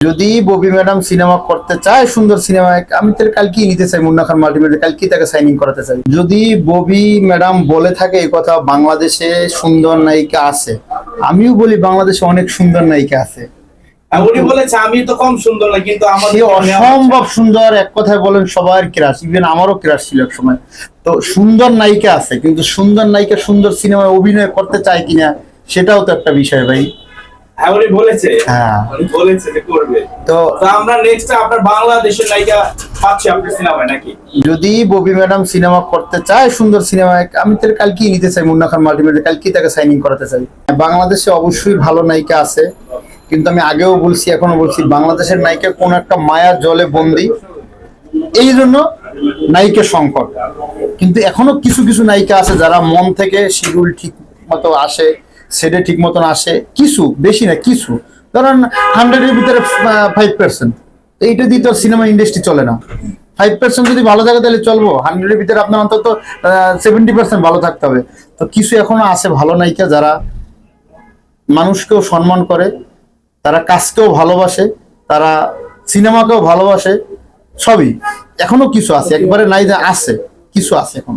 যদি Bobby madam cinema করতে চায় সুন্দর সিনেমা আমি তাহলে কালকেই নিতে চাই মুন্না খান মাল্টিমিডিয়া কালকেই তাকে সাইনিং করাতে চাই। যদি ববি ম্যাডাম বলে থাকে এই কথা বাংলাদেশে সুন্দর নায়িকা আছে। আমিও বলি বাংলাদেশে অনেক সুন্দর নায়িকা আছে। আর উনি বলেছে আমি তো কম সুন্দর না কিন্তু সে আমাদের অসম্ভব সুন্দর এক কথায় বলেন সবার ক্রাশ ইভেন আমারও ক্রাশ ছিল এক সময়। তো সুন্দর নায়িকা আছে কিন্তু সুন্দর নায়িকা সুন্দর সিনেমায় অভিনয় করতে চায় কিনা সেটাও তো একটা বিষয় ভাই। হ্যাঁ উনি বলেছে। হ্যাঁ। উনি বলেছে যে করবে। তো তো আমরা নেক্সট আপনার বাংলাদেশের নায়িকা পাচ্ছি আপনার সিনেমায় নাকি? যদি ববি ম্যাডাম সিনেমা করতে চায় সুন্দর সিনেমা আমি তাহলে কালকেই নিতে চাই মুন্না খান মাল্টিমিডিয়া কালকেই তাকে সাইনিং করাতে চাই। বাংলাদেশে অবশ্যই ভালো নায়িকা আছে কিন্তু আমি আগেও বলছি এখনও বলছি বাংলাদেশের নায়িকা কোন একটা মায়া জলে বন্দি। এই জন্য নায়িকা সংকট। কিন্তু এখনও কিছু কিছু নায়িকা আছে যারা মন থেকে শিডিউল ঠিক মতো আসে সেটে ঠিক মতন আসে? কিছু, বেশি না, কিছু। ধরেন হান্ড্রেডের ভিতরে ফাইভ পার্সেন্ট এইটা দিয়ে তো সিনেমা ইন্ডাস্ট্রি চলে না। ফাইভ পার্সেন্ট যদি ভালো থাকে তাহলে চলবো। হান্ড্রেডের ভিতরে আপনার অন্তত সেভেন্টি পার্সেন্ট ভালো থাকতে হবে। তো কিছু এখনও আছে ভালো নায়িকা যারা মানুষকেও সম্মান করে, তারা কাজকেও ভালোবাসে, তারা সিনেমাকেও ভালোবাসে, সবই। এখনও কিছু আছে, একবারে নাই যে আছে, কিছু আছে এখনও।